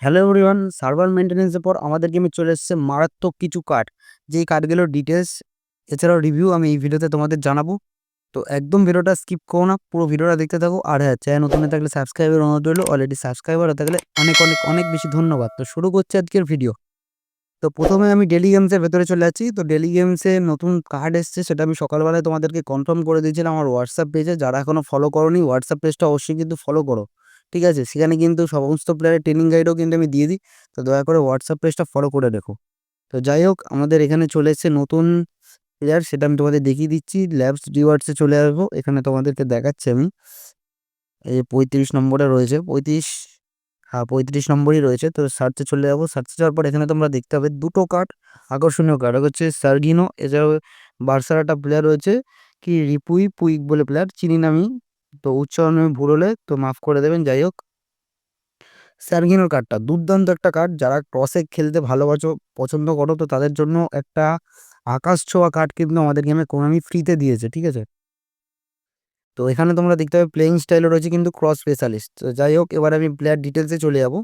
Hello everyone server মেনটেন্যান্সের পর আমাদের গেমে চলে এসেছে। মারাত্মক কিছু কার্ড যেই কার্ডগুলোর ডিটেলস এছাড়াও রিভিউ আমি এই ভিডিওতে তোমাদের জানাব। তো একদম ভিডিওটা স্কিপ করো না, পুরো ভিডিওটা দেখতে থাকো। আর হ্যাঁ চ্যানেল নতুন থাকলে সাবস্ক্রাইবের অনুরোধ রইল। অলরেডি সাবস্ক্রাইবার থাকলে অনেক অনেক অনেক বেশি ধন্যবাদ। তো শুরু করছে আজকের ভিডিও তো প্রথমে আমি ডেলি গেমসের ভেতরে চলে যাচ্ছি। তো ডেলি গেমসে নতুন কার্ড এসছে, সেটা আমি সকালবেলায় তোমাদেরকে কনফার্ম করে দিয়েছিলাম আমার হোয়াটসঅ্যাপ পেজে যারা এখনও ফলো করোনি হোয়াটসঅ্যাপ পেজটা অবশ্যই কিন্তু ফলো করো। ঠিক আছে? সেখানে কিন্তু সমস্ত প্লেয়ারের ট্রেনিং গাইডও কিন্তু আমি দিয়ে দিই। তো দয়া করে হোয়াটসঅ্যাপ পেজটা ফলো করে দেখো তো যাই হোক, আমাদের এখানে চলে এসেছে নতুন প্লেয়ার সেটা আমি তোমাদের দেখিয়ে দিচ্ছি। ল্যাবস রিওয়ার্ডসে চলে আসব। এখানে তোমাদেরকে দেখাচ্ছি আমি। এই পঁয়ত্রিশ নম্বরে রয়েছে। পঁয়ত্রিশ হ্যাঁ পঁয়ত্রিশ নম্বরই রয়েছে। তো সার্চে চলে যাব। সার্চে যাওয়ার পর এখানে তোমরা দেখতে পাবে দুটো কার্ড আকর্ষণীয় কার্ড হচ্ছে সার্গিনো এছাড়াও বার্সার একটা প্লেয়ার রয়েছে কি? রিপুই পুইক বলে প্লেয়ার চিনি না আমি। তো উচ্চারণ ভুল হলে তো মাফ করে দেবেন, যাই হোক। স্যারগিনোর কার্ডটা, দুর্দান্ত একটা কার্ড। যারা ক্রসে খেলতে ভালোবাসো, পছন্দ করো, তো তাদের জন্য একটা আকাশ ছোঁয়া কার্ড কিন্তু আমাদের গেমে কোনামি ফ্রিতে দিয়েছে, ঠিক আছে? তো এখানে তোমরা দেখতে পাবে প্লেইং স্টাইলও রয়েছে কিন্তু ক্রস স্পেশালিস্ট তো যাই হোক, এবার আমি প্লেয়ার ডিটেলসে চলে যাব।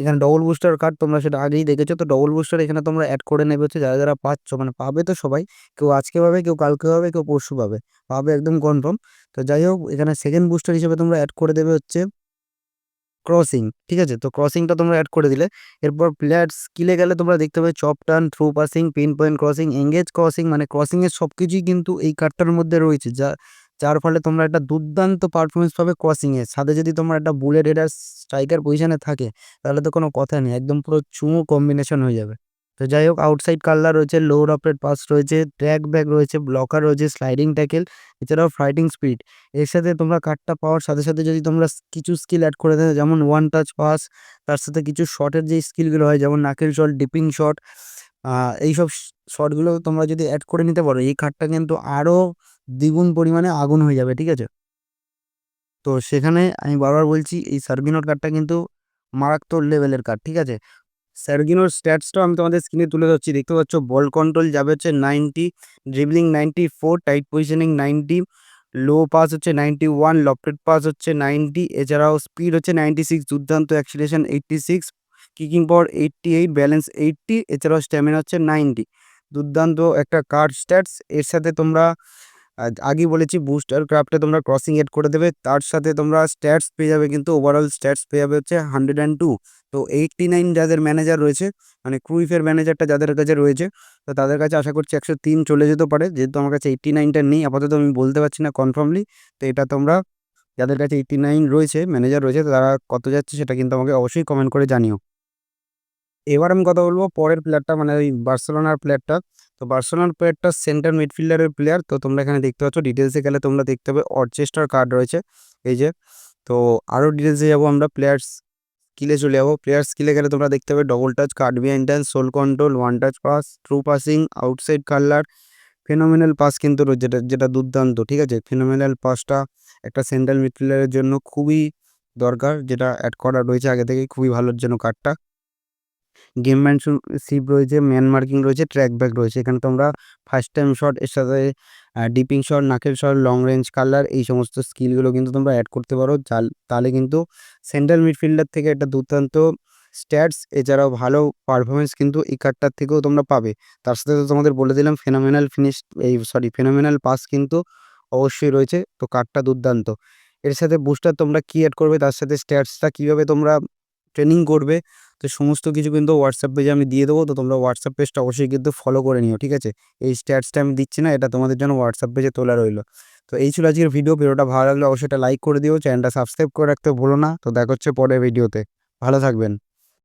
এখানে ডবল বুস্টার কার্ড তোমরা সেটা আগেই দেখেছ, তো ডবল বুস্টার এখানে তোমরা অ্যাড করে নেবে হচ্ছে যারা যারা পাচ্ছ। মানে পাবে তো সবাই, কেউ আজকে পাবে, কেউ কালকে পাবে, কেউ পরশু পাবে। পাবে একদম কনফার্ম তো যাই হোক, এখানে সেকেন্ড বুস্টার হিসেবে তোমরা অ্যাড করে দেবে হচ্ছে ক্রসিং ঠিক আছে? তো ক্রসিংটা তোমরা অ্যাড করে দিলে, এরপর প্লেয়ার স্কিলে গেলে তোমরা দেখতে পাবে chop turn through passing pinpoint crossing engage crossing মানে ক্রসিংয়ের সব কিছুই কিন্তু এই কার্ডটার মধ্যে রয়েছে। যা যার ফলে তোমরা একটা দুর্দান্ত পারফরমেন্স পাবে ক্রসিংয়ে সাথে যদি তোমার একটা বুলেট হেডার স্ট্রাইকার পজিশনে থাকে, তাহলে তো কোনো কথা নেই, একদম পুরো চুমু কম্বিনেশন হয়ে যাবে। তো যাই হোক আউটসাইড কালার রয়েছে লো অপরেট পাস রয়েছে ট্র্যাক ব্যাক রয়েছে ব্লকার রয়েছে স্লাইডিং ট্যাকেল এছাড়াও ফাইটিং স্পিড এর সাথে তোমরা কার্ডটা পাওয়ার সাথে সাথে যদি তোমরা কিছু স্কিল অ্যাড করে দেয় যেমন ওয়ান টাচ পাস তার সাথে কিছু শটের যে স্কিলগুলো হয়, যেমন নাকেল শট ডিপিং শট এইসব শটগুলো তোমরা যদি অ্যাড করে নিতে পারো, এই কার্ডটা কিন্তু আরও দ্বিগুণ পরিমাণে আগুন হয়ে যাবে, ঠিক আছে? তো সেখানে আমি বারবার বলছি, এই সার্গিনোর কার্ডটা কিন্তু মারাত্মক লেভেলের কার্ড ঠিক আছে? স্যারগিনোর স্ট্যাটসটাও আমি তোমাদের স্ক্রিনে তুলে ধরছি, দেখতে পাচ্ছ বল কন্ট্রোল যাবে হচ্ছে ninety dribbling ninety four tight positioning ninety low pass হচ্ছে নাইনটি ওয়ান লফটেড পাস হচ্ছে নাইনটি এছাড়াও স্পিড হচ্ছে নাইনটি সিক্স দুর্দান্ত acceleration eighty six kicking power eighty eight balance eighty এছাড়াও স্ট্যামিনা হচ্ছে নাইনটি দুর্দান্ত একটা কার্ড স্ট্যাটস এর সাথে তোমরা আগেই বলেছি বুস্টার ক্রাফটে তোমরা ক্রসিং এড করে দেবে। তার সাথে তোমরা স্ট্যাটস পেয়ে যাবে কিন্তু ওভারঅল স্ট্যাটস পেয়ে যাবে হচ্ছে হান্ড্রেড অ্যান্ড টু তো এইটটি নাইন যাদের ম্যানেজার রয়েছে মানে ক্রুইফের ম্যানেজারটা যাদের কাছে রয়েছে, তো তাদের কাছে আশা করছি একশো তিন চলে যেতে পারে। যেহেতু আমার কাছে এইটটি নাইনটা নেই, আপাতত আমি বলতে পারছি না কনফার্মলি তো এটা তোমরা যাদের কাছে এইটটি নাইন রয়েছে ম্যানেজার রয়েছে, তারা কত যাচ্ছে সেটা কিন্তু আমাকে অবশ্যই কমেন্ট করে জানিও। এবার আমি কথা বলব পরের প্লেয়ারটা মানে ওই বার্সেলোনার প্লেয়ারটা তো বার্সেলোনার প্লেয়ারটা সেন্টার মিডফিল্ডারের প্লেয়ার তো তোমরা এখানে দেখতে পাচ্ছ ডিটেলসে গেলে তোমরা দেখতে পাবে অরচেস্টার কার্ড রয়েছে। এই যে, তো আরও ডিটেলসে যাব আমরা প্লেয়ার্স স্কিলে চলে যাব। প্লেয়ার স্কিলে গেলে তোমরা দেখতে পাবে double touch card behind touch sole control one touch pass through passing outside curler phenomenal pass কিন্তু যেটা যেটা দুর্দান্ত, ঠিক আছে? ফেনোমিনাল পাসটা একটা সেন্ট্রাল মিডফিল্ডারের জন্য খুবই দরকার, যেটা অ্যাড করা রয়েছে আগে থেকেই, খুবই ভালোর জন্য কার্ডটা গেম ম্যানশিপ রয়েছে ম্যান মার্কিং রয়েছে ট্র্যাক ব্যাক রয়েছে। এখানে তোমরা ফার্স্ট টাইম শট এর সাথে dipping shot knuckle shot long range curler এই সমস্ত স্কিলগুলো কিন্তু তোমরা অ্যাড করতে পারো। তাহলে কিন্তু সেন্ট্রাল মিডফিল্ডার থেকে একটা দুর্দান্ত স্ট্যাটস এছাড়াও ভালো পারফরমেন্স কিন্তু এই কার্ডটার থেকেও তোমরা পাবে। তার সাথে তো তোমাদের বলে দিলাম ফেনোমেনাল ফিনিশ এই সরি ফেনোমেনাল পাস কিন্তু অবশ্যই রয়েছে। তো কার্ডটা দুর্দান্ত। এর সাথে বুস্টার তোমরা কী অ্যাড করবে? তার সাথে স্ট্যাটসটা কীভাবে তোমরা ট্রেনিং করবে? তো সমস্ত কিছু কিন্তু হোয়াটসঅ্যাপ পেজে আমি দিয়ে দেবো। তো তোমরা হোয়াটসঅ্যাপ পেজটা অবশ্যই কিন্তু ফলো করে নিও, ঠিক আছে? এই স্ট্যাটসটা আমি দিচ্ছি না, এটা তোমাদের জন্য হোয়াটসঅ্যাপ পেজে তোলা রইল। তো এই ছিল আজকের ভিডিও ভিডিওটা ভালো লাগলে অবশ্যই লাইক করে দিও চ্যানেলটা সাবস্ক্রাইব করে রাখতে ভুলো না। তো দেখা হচ্ছে পরের ভিডিওতে ভালো থাকবেন।